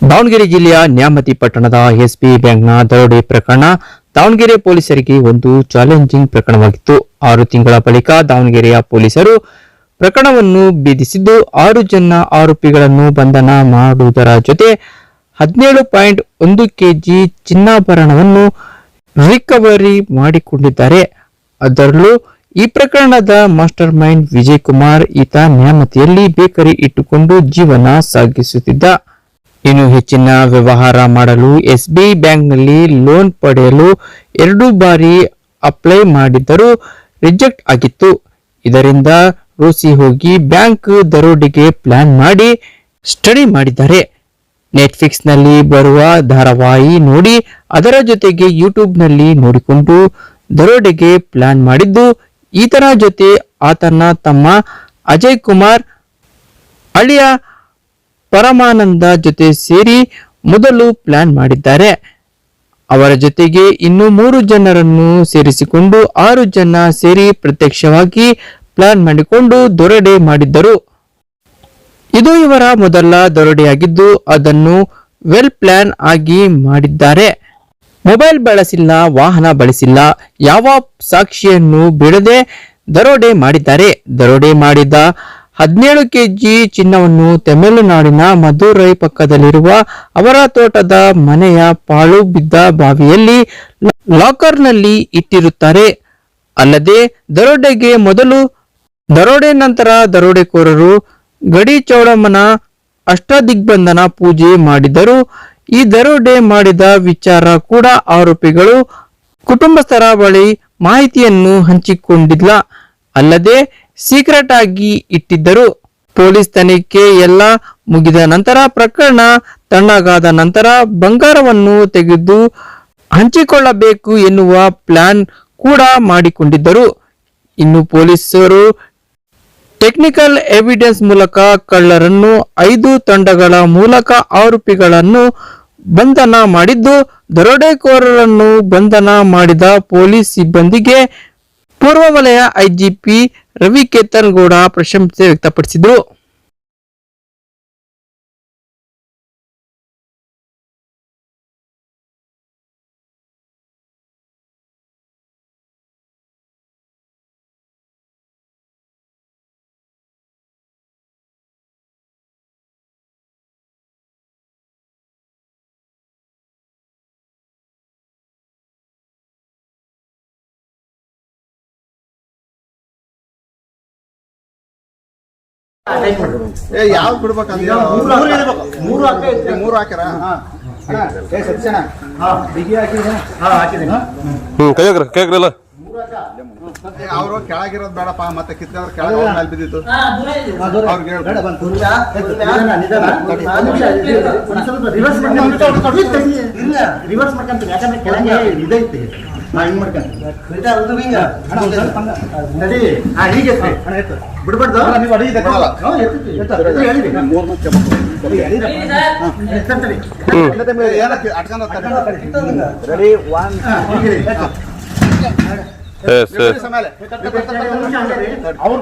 ದಾವಣಗೆರೆ ಜಿಲ್ಲೆಯ ನ್ಯಾಮತಿ ಪಟ್ಟಣದ ಎಸ್ಬಿ ಬ್ಯಾಂಕ್ನ ದರೋಡೆ ಪ್ರಕರಣ ದಾವಣಗೆರೆ ಪೊಲೀಸರಿಗೆ ಒಂದು ಚಾಲೆಂಜಿಂಗ್ ಪ್ರಕರಣವಾಗಿತ್ತು. ಆರು ತಿಂಗಳ ಬಳಿಕ ದಾವಣಗೆರೆಯ ಪೊಲೀಸರು ಪ್ರಕರಣವನ್ನು ಬೀದಿಸಿದ್ದು ಆರು ಜನ ಆರೋಪಿಗಳನ್ನು ಬಂಧನ ಮಾಡುವುದರ ಜೊತೆ ಹದಿನೇಳು ಪಾಯಿಂಟ್ ಒಂದು ಕೆಜಿ ಚಿನ್ನಾಭರಣವನ್ನು ರಿಕವರಿ ಮಾಡಿಕೊಂಡಿದ್ದಾರೆ. ಅದರಲ್ಲೂ ಈ ಪ್ರಕರಣದ ಮಾಸ್ಟರ್ ಮೈಂಡ್ ವಿಜಯ್ ಕುಮಾರ್, ಈತ ನ್ಯಾಮತಿಯಲ್ಲಿ ಬೇಕರಿ ಇಟ್ಟುಕೊಂಡು ಜೀವನ ಸಾಗಿಸುತ್ತಿದ್ದ. ಇನ್ನು ಹೆಚ್ಚಿನ ವ್ಯವಹಾರ ಮಾಡಲು ಎಸ್ಬಿಐ ಬ್ಯಾಂಕ್ನಲ್ಲಿ ಲೋನ್ ಪಡೆಯಲು ಎರಡು ಬಾರಿ ಅಪ್ಲೈ ಮಾಡಿದ್ದರೂ ರಿಜೆಕ್ಟ್ ಆಗಿತ್ತು. ಇದರಿಂದ ರೋಸಿ ಹೋಗಿ ಬ್ಯಾಂಕ್ ದರೋಡೆಗೆ ಪ್ಲಾನ್ ಮಾಡಿ ಸ್ಟಡಿ ಮಾಡಿದ್ದಾರೆ. ನೆಟ್ಫ್ಲಿಕ್ಸ್ನಲ್ಲಿ ಬರುವ ಧಾರಾವಾಹಿ ನೋಡಿ ಅದರ ಜೊತೆಗೆ ಯೂಟ್ಯೂಬ್ನಲ್ಲಿ ನೋಡಿಕೊಂಡು ದರೋಡೆಗೆ ಪ್ಲಾನ್ ಮಾಡಿದ್ದು ಈತನ ಜೊತೆ ಆತನ ತಮ್ಮ ಅಜಯ್ ಕುಮಾರ್ ಅಳಿಯ ಪರಮಾನಂದ ಜೊತೆ ಸೇರಿ ಮೊದಲು ಪ್ಲಾನ್ ಮಾಡಿದ್ದಾರೆ. ಅವರ ಜೊತೆಗೆ ಇನ್ನು ಮೂರು ಜನರನ್ನು ಸೇರಿಸಿಕೊಂಡು ಆರು ಜನ ಸೇರಿ ಪ್ರತ್ಯಕ್ಷವಾಗಿ ಪ್ಲಾನ್ ಮಾಡಿಕೊಂಡು ದೊರಡೆ ಮಾಡಿದ್ದರು. ಇದು ಇವರ ಮೊದಲ ದೊರಡೆಯಾಗಿದ್ದು ಅದನ್ನು ವೆಲ್ ಪ್ಲಾನ್ ಆಗಿ ಮಾಡಿದ್ದಾರೆ. ಮೊಬೈಲ್ ಬಳಸಿಲ್ಲ, ವಾಹನ ಬಳಸಿಲ್ಲ, ಯಾವ ಸಾಕ್ಷಿಯನ್ನು ಬಿಡದೆ ದರೋಡೆ ಮಾಡಿದ್ದಾರೆ. ದರೋಡೆ ಮಾಡಿದ ಹದಿನೇಳು ಕೆಜಿ ಚಿನ್ನವನ್ನು ತಮಿಳುನಾಡಿನ ಮಧುರೈ ಪಕ್ಕದಲ್ಲಿರುವ ಅವರ ತೋಟದ ಮನೆಯ ಪಾಳು ಬಿದ್ದ ಬಾವಿಯಲ್ಲಿ ಲಾಕರ್ನಲ್ಲಿ ಇಟ್ಟಿರುತ್ತಾರೆ. ಅಲ್ಲದೆ ದರೋಡೆಗೆ ಮೊದಲು ದರೋಡೆ ನಂತರ ದರೋಡೆಕೋರರು ಗಡಿ ಚೌಡಮ್ಮನ ಅಷ್ಟದಿಗ್ಬಂಧನ ಪೂಜೆ ಮಾಡಿದರು. ಈ ದರೋಡೆ ಮಾಡಿದ ವಿಚಾರ ಕೂಡ ಆರೋಪಿಗಳು ಕುಟುಂಬಸ್ಥರ ಬಳಿ ಮಾಹಿತಿಯನ್ನು ಹಂಚಿಕೊಂಡಿಲ್ಲ. ಅಲ್ಲದೆ ಸೀಕ್ರೆಟ್ ಆಗಿ ಇಟ್ಟಿದ್ದರು. ಪೊಲೀಸ್ ತನಿಖೆ ಎಲ್ಲ ಮುಗಿದ ನಂತರ ಪ್ರಕರಣ ತಣ್ಣಗಾದ ನಂತರ ಬಂಗಾರವನ್ನು ತೆಗೆದು ಹಂಚಿಕೊಳ್ಳಬೇಕು ಎನ್ನುವ ಪ್ಲಾನ್ ಕೂಡ ಮಾಡಿಕೊಂಡಿದ್ದರು. ಇನ್ನು ಪೊಲೀಸರು ಟೆಕ್ನಿಕಲ್ ಎವಿಡೆನ್ಸ್ ಮೂಲಕ ಕಳ್ಳರನ್ನು ಐದು ತಂಡಗಳ ಮೂಲಕ ಆರೋಪಿಗಳನ್ನು ಬಂಧನ ಮಾಡಿದ್ದು, ದರೋಡೆಕೋರರನ್ನು ಬಂಧನ ಮಾಡಿದ ಪೊಲೀಸ್ ಸಿಬ್ಬಂದಿಗೆ ಪೂರ್ವ ವಲಯ ಐಜಿಪಿ ರವಿಕೇತನ್ ಗೌಡ ಪ್ರಶಂಸೆ ವ್ಯಕ್ತಪಡಿಸಿದರು. ಏ ಯಾವ್ದು ಬಿಡ್ಬೇಕಂತ ಹೇಳು. ಮೂರು. ಮೂರು ಹಾಕ ಏ, ಮೂರು ಹಾಕ್ಯಾರ? ಏ ಸತ್ಯಣ್ಣ. ಬಿಗಿ ಹಾಕಿದ್ರೆ ಹಾ ಹಾಕಿದ್ದೀನಿ. ಹ್ಮ್ ಕೈಯಾಗ್ರ ಕೈಯಾಗ್ರಲ್ಲ. ಅವರು ಕೆಳಗಿರೋದ್ ಬೇಡಪ್ಪ ಮತ್ತೆ ಕಿತ್ಕೊಂಡ್ರೆ ಕೆಳಗೆ ಮೇಲೆ ಬಿದ್ದಿತ್ತು. ಅವ್ರಿಗೆ ರಿವರ್ಸ್ ಯಾಕಂದ್ರೆ ಕೆಳಗೆ ಇದೈತಿ ಹಿಂಗ್ ಹಂಗ. ನಡಿ. ಹಾ ಹೀಗೆ. ಬಿಡ್ಬಾರ್ದು? ನೀವು ಅಡಿ ಇದೆ. ಬಿಡಲ್ಲ. ಹೇಳಿರಿ ಮೂರ್ ಮತ್ತೆ ಬರ್ಬೇಕು. ಎತ್ತಂತರಿ. ಏ, ಏನಕ್ಕೆ ಅಟ್ಕೊಂಡ್ ರೆಡಿ ಒನ್ ಎಸ್ ಎಸ್ ಮೇಲೆ. ಅವ್ರ